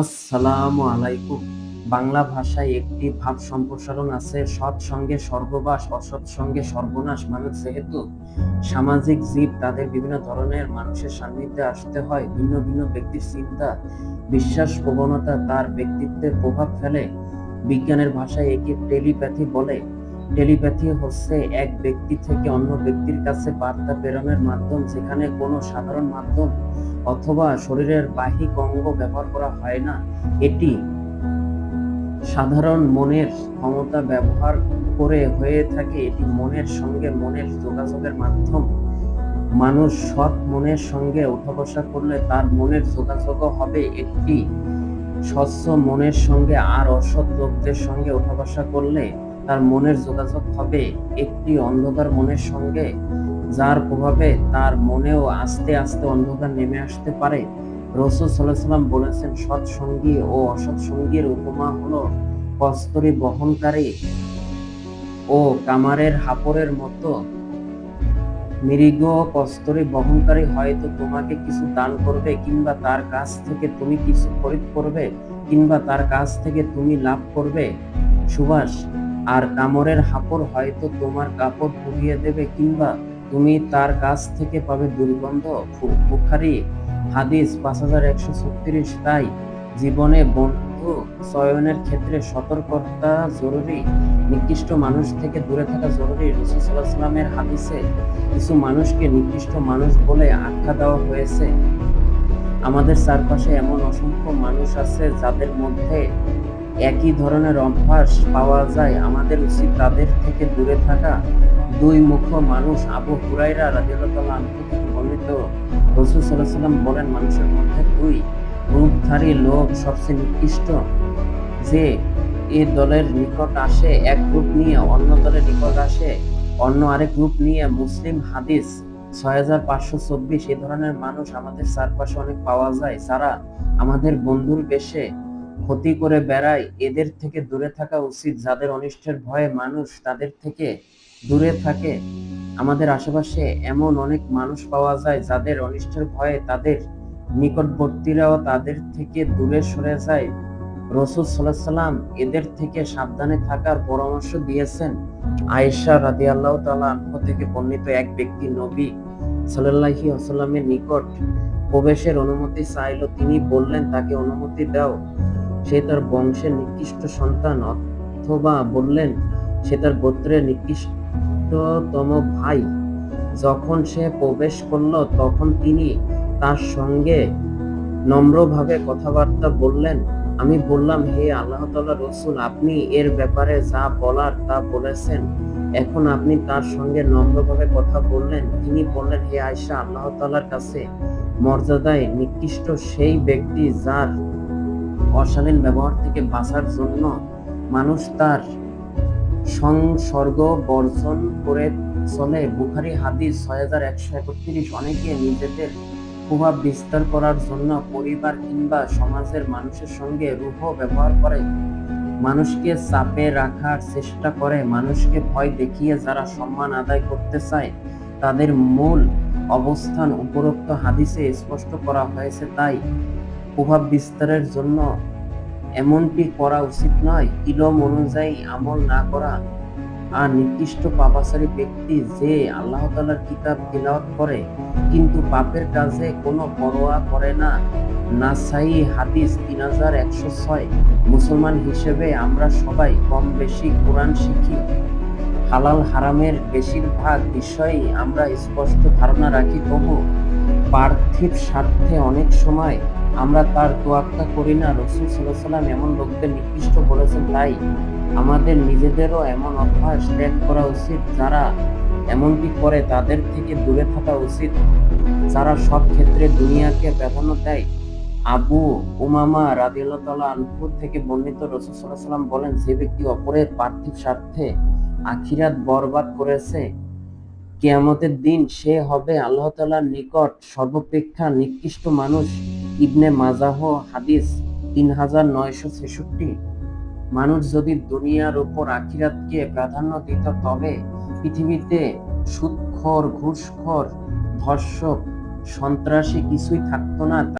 আসসালামু আলাইকুম বাংলা ভাষায় একটি ভাব সম্প্রসারণ আছে, সৎ সঙ্গে স্বর্গবাস অসৎ সঙ্গে সর্বনাশ। মানুষ যেহেতু সামাজিক জীব, তাদের বিভিন্ন ধরনের মানুষের সান্নিধ্যে আসতে হয়। ভিন্ন ভিন্ন ব্যক্তির চিন্তা, বিশ্বাস, প্রবণতা, তার ব্যক্তিত্বের প্রভাব ফেলে। বিজ্ঞানের ভাষায় একে টেলিপ্যাথি বলে। টেলিপ্যাথি হচ্ছে এক ব্যক্তি থেকে অন্য ব্যক্তির কাছে বার্তা প্রেরণের মাধ্যম, যেখানে কোনো সাধারণ মাধ্যম অথবা শরীরের বাহ্যিক অঙ্গ ব্যবহার করা হয় না, এটি সাধারণ মনের ক্ষমতা ব্যবহার করে হয়ে থাকে। এটি মনের সঙ্গে মনের যোগাযোগের মাধ্যম। মানুষ সৎ মনের সঙ্গে উঠা বসা করলে তার মনের যোগাযোগও হবে একটি। স্বচ্ছ মনের সঙ্গে আর অসৎ লোকদের সঙ্গে উঠা বসা করলে তার মনের যোগাযোগ হবে একটি। অন্ধকার মনের সঙ্গে যার প্রভাবে তার মনেও আস্তে আস্তে অন্ধকার নেমে আসতে পারে। রসুল সাল্লাম বলেছেন সৎসঙ্গী ও অসৎসঙ্গীর উপমা হলো কস্তরি বহনকারী ও কামারের হাপরের মতো। মৃগ কস্তরি বহনকারী হয়তো তোমাকে কিছু দান করবে কিংবা তার কাছ থেকে তুমি কিছু খরিদ করবে কিংবা তার কাছ থেকে তুমি লাভ করবে। সুভাষ আর কামরের হাপড় হয়তো তোমার কাপড় পুড়িয়ে দেবে কিংবা তুমি তার কাছ থেকে পাবে দুর্গন্ধ বুখারি হাদিস পাঁচ হাজার একশো ছত্রিশ, তাই জীবনে বন্ধু চয়নের ক্ষেত্রে সতর্কতা জরুরি। নিকৃষ্ট মানুষ থেকে দূরে থাকা জরুরি। রসুলামের হাদিসে কিছু মানুষকে নিকৃষ্ট মানুষ বলে আখ্যা দেওয়া হয়েছে। আমাদের চারপাশে এমন অসংখ্য মানুষ আছে যাদের মধ্যে একই ধরনের অভ্যাস পাওয়া যায়। আমাদের উচিত তাদের থেকে দূরে থাকা। দুই মুখ মানুষ আবু হুরাইরা রাজিয়াল্লাহ আনহু থেকে বর্ণিত। রসুল সাল্লাহ সাল্লাম বলেন, মানুষের মধ্যে দুই রূপধারী লোক সবচেয়ে নিকৃষ্ট। যে এ দলের নিকট আসে, এক গ্রুপ নিয়ে অন্য দলের নিকট আসে, অন্য আরেক গ্রুপ নিয়ে মুসলিম হাদিস ছয় হাজার পাঁচশো চব্বিশ। এ ধরনের মানুষ আমাদের চারপাশে অনেক পাওয়া যায়। যারা আমাদের বন্ধুর বেশে ক্ষতি করে বেড়ায়, এদের থেকে দূরে থাকা উচিত। যাদের অনিষ্টের ভয়ে মানুষ, তাদের থেকে দূরে থাকে। আমাদের আশেপাশে এমন অনেক মানুষ পাওয়া যায়, যাদের অনিষ্টের ভয়ে তাদের নিকটবর্তীরাও তাদের থেকে দূরে সরে যায়। রসুল সাল্লাহ সাল্লাম এদের থেকে সাবধানে থাকার পরামর্শ দিয়েছেন। আয়েশা রাদি আল্লাহ তালা থেকে বর্ণিত এক ব্যক্তি নবী সাল্লাহি আসাল্লামের নিকট প্রবেশের অনুমতি চাইল। তিনি বললেন, তাকে অনুমতি দাও। সে তার বংশের নিকৃষ্ট সন্তান, অথবা বললেন, সে তার গোত্রের নিকৃষ্টতম ভাই। যখন সে প্রবেশ করল, তখন তিনি তার সঙ্গে নম্রভাবে কথাবার্তা বললেন, আমি বললাম, হে আল্লাহ তাল্লাহ রসুল, আপনি এর ব্যাপারে যা বলার তা বলেছেন। এখন আপনি তার সঙ্গে নম্রভাবে কথা বললেন। তিনি বললেন, হে আয়সা আল্লাহ তাল্লার কাছে মর্যাদায় নিকৃষ্ট সেই ব্যক্তি যার অশালীন ব্যবহার থেকে বাঁচার জন্য মানুষ তার সংসর্গ বর্জন করে চলে। বুখারি হাদিস ছয় হাজার একশো একত্রিশ। অনেকে নিজেদের প্রভাব বিস্তার করার জন্য পরিবার কিংবা সমাজের মানুষের সঙ্গে রূপ ব্যবহার করে। মানুষকে চাপে রাখার চেষ্টা করে। মানুষকে ভয় দেখিয়ে যারা সম্মান আদায় করতে চায়, তাদের মূল অবস্থান উপরোক্ত হাদিসে স্পষ্ট করা হয়েছে। তাই প্রভাব বিস্তারের জন্য এমনটি করা উচিত নয়। ইলম অনুযায়ী আমল না করা আর নির্দিষ্ট পাপাচারী ব্যক্তি যে আল্লাহ তালার কিতাব তিলাওয়াত করে, কিন্তু পাপের কাজে কোনো পরোয়া করে না। নাসাই হাদিস তিন হাজার একশো ছয়। মুসলমান হিসেবে আমরা সবাই কম বেশি কোরআন শিখি। হালাল হারামের বেশিরভাগ বিষয়ই আমরা স্পষ্ট ধারণা রাখি, তবু পার্থিব স্বার্থে অনেক সময় আমরা তার তোয়াক্কা করি না। রসুল সাল্লাম এমন লোকদের নিকৃষ্ট বলেছেন তাই আমাদের নিজেদেরও এমন অভ্যাস ত্যাগ করা উচিত, যারা এমনটি করে তাদের থেকে দূরে থাকা উচিত। যারা সব ক্ষেত্রে দুনিয়াকে প্রাধান্য দেয়। আবু উমামা রাদিয়াল্লাহ আনপুর থেকে বর্ণিত রসুল সাল্লাহ সাল্লাম বলেন, যে ব্যক্তি অপরের পার্থিব স্বার্থে আখিরাত বরবাদ করেছে, কেয়ামতের দিন সে হবে আল্লাহ তালার নিকট সর্বপেক্ষা নিকৃষ্ট মানুষ। ইবনে মাজাহ হাদিস তিন হাজার নয়শো ছেষট্টি। মানুষ যদি দুনিয়ার ওপর আখিরাতকে প্রাধান্য দিত, তবে পৃথিবীতে সুদখর ঘুষখর, ধর্ষক, সন্ত্রাসী কিছুই থাকতো না।